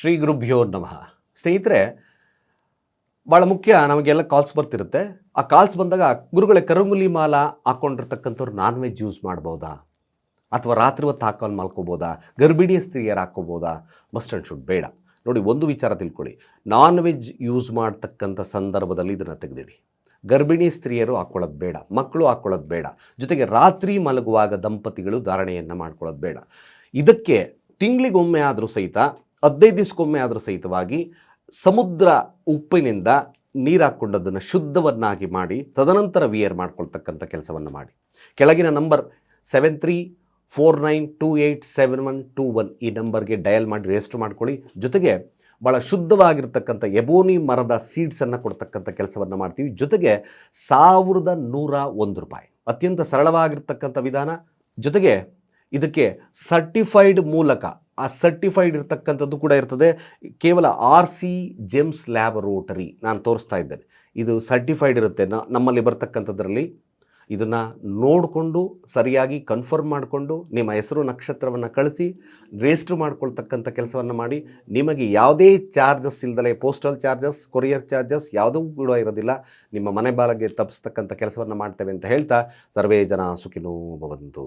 ಶ್ರೀ ಗುರುಭ್ಯೋ ನಮಃ. ಸ್ನೇಹಿತರೆ ಭಾಳ ಮುಖ್ಯ ನಮಗೆಲ್ಲ ಕಾಲ್ಸ್ ಬರ್ತಿರುತ್ತೆ. ಆ ಕಾಲ್ಸ್ ಬಂದಾಗ ಗುರುಗಳೇ ಕರಂಗುಲಿ ಮಾಲ ಹಾಕ್ಕೊಂಡಿರ್ತಕ್ಕಂಥವ್ರು ನಾನ್ ವೆಜ್ ಯೂಸ್ ಮಾಡ್ಬೋದಾ? ಅಥವಾ ರಾತ್ರಿ ಹೊತ್ತು ಹಾಕೊಂಡು ಮಲ್ಕೋಬೋದಾ? ಗರ್ಭಿಣಿ ಸ್ತ್ರೀಯರು ಹಾಕ್ಕೋಬೋದಾ ಮಸ್ಟ್ ಆ್ಯಂಡ್ ಶುಡ್ ಬೇಡ. ನೋಡಿ, ಒಂದು ವಿಚಾರ ತಿಳ್ಕೊಳ್ಳಿ. ನಾನ್ ವೆಜ್ ಯೂಸ್ ಮಾಡ್ತಕ್ಕಂಥ ಸಂದರ್ಭದಲ್ಲಿ ಇದನ್ನು ತೆಗೆದಿಡಿ. ಗರ್ಭಿಣಿ ಸ್ತ್ರೀಯರು ಹಾಕ್ಕೊಳ್ಳೋದು ಬೇಡ. ಮಕ್ಕಳು ಹಾಕ್ಕೊಳ್ಳೋದು ಬೇಡ. ಜೊತೆಗೆ ರಾತ್ರಿ ಮಲಗುವಾಗ ದಂಪತಿಗಳು ಧಾರಣೆಯನ್ನು ಮಾಡ್ಕೊಳ್ಳೋದು ಬೇಡ. ಇದಕ್ಕೆ ತಿಂಗಳಿಗೊಮ್ಮೆ ಆದರೂ ಸಹಿತ ಹದಿನೈದು ದಿವಸಕ್ಕೊಮ್ಮೆ ಆದರೂ ಸಹಿತವಾಗಿ ಸಮುದ್ರ ಉಪ್ಪಿನಿಂದ ನೀರು ಹಾಕ್ಕೊಂಡದನ್ನು ಶುದ್ಧವನ್ನಾಗಿ ಮಾಡಿ, ತದನಂತರ ವಿಯರ್ ಮಾಡ್ಕೊಳ್ತಕ್ಕಂಥ ಕೆಲಸವನ್ನು ಮಾಡಿ. ಕೆಳಗಿನ number seven three four nine two eight seven one two one ಈ ನಂಬರ್ಗೆ ಡಯಲ್ ಮಾಡಿ ರಿಜಿಸ್ಟರ್ ಮಾಡ್ಕೊಳ್ಳಿ. ಜೊತೆಗೆ ಭಾಳ ಶುದ್ಧವಾಗಿರ್ತಕ್ಕಂಥ ಎಬೋನಿ ಮರದ ಸೀಡ್ಸನ್ನು ಕೊಡ್ತಕ್ಕಂಥ ಕೆಲಸವನ್ನು ಮಾಡ್ತೀವಿ. ಜೊತೆಗೆ ಸಾವಿರದ ನೂರ ಒಂದು ರೂಪಾಯಿ. ಅತ್ಯಂತ ಸರಳವಾಗಿರ್ತಕ್ಕಂಥ ವಿಧಾನ. ಜೊತೆಗೆ ಇದಕ್ಕೆ ಸರ್ಟಿಫೈಡ್ ಮೂಲಕ ಆ ಸರ್ಟಿಫೈಡ್ ಇರ್ತಕ್ಕಂಥದ್ದು ಕೂಡ ಇರ್ತದೆ. ಕೇವಲ R C gems lab rotary ನಾನು ತೋರಿಸ್ತಾ ಇದ್ದೇನೆ. ಇದು ಸರ್ಟಿಫೈಡ್ ಇರುತ್ತೆ. ನಮ್ಮಲ್ಲಿ ಬರ್ತಕ್ಕಂಥದ್ರಲ್ಲಿ ಇದನ್ನು ನೋಡಿಕೊಂಡು, ಸರಿಯಾಗಿ ಕನ್ಫರ್ಮ್ ಮಾಡಿಕೊಂಡು, ನಿಮ್ಮ ಹೆಸರು, ನಕ್ಷತ್ರವನ್ನು ಕಳಿಸಿ ರಿಜಿಸ್ಟ್ರ್ ಮಾಡ್ಕೊಳ್ತಕ್ಕಂಥ ಕೆಲಸವನ್ನು ಮಾಡಿ, ನಿಮಗೆ ಯಾವುದೇ ಚಾರ್ಜಸ್ ಇಲ್ಲದಲೇ ಪೋಸ್ಟಲ್ ಚಾರ್ಜಸ್ ಕೊರಿಯರ್ ಚಾರ್ಜಸ್ ಯಾವುದೂ ಕೂಡ ಇರೋದಿಲ್ಲ. ನಿಮ್ಮ ಮನೆ ಬಾಲಗೆ ತಪ್ಪಿಸ್ತಕ್ಕಂಥ ಕೆಲಸವನ್ನು ಮಾಡ್ತೇವೆ ಅಂತ ಹೇಳ್ತಾ ಸರ್ವೇ ಜನ ಸುಖಿನೋ ಭವಂತು.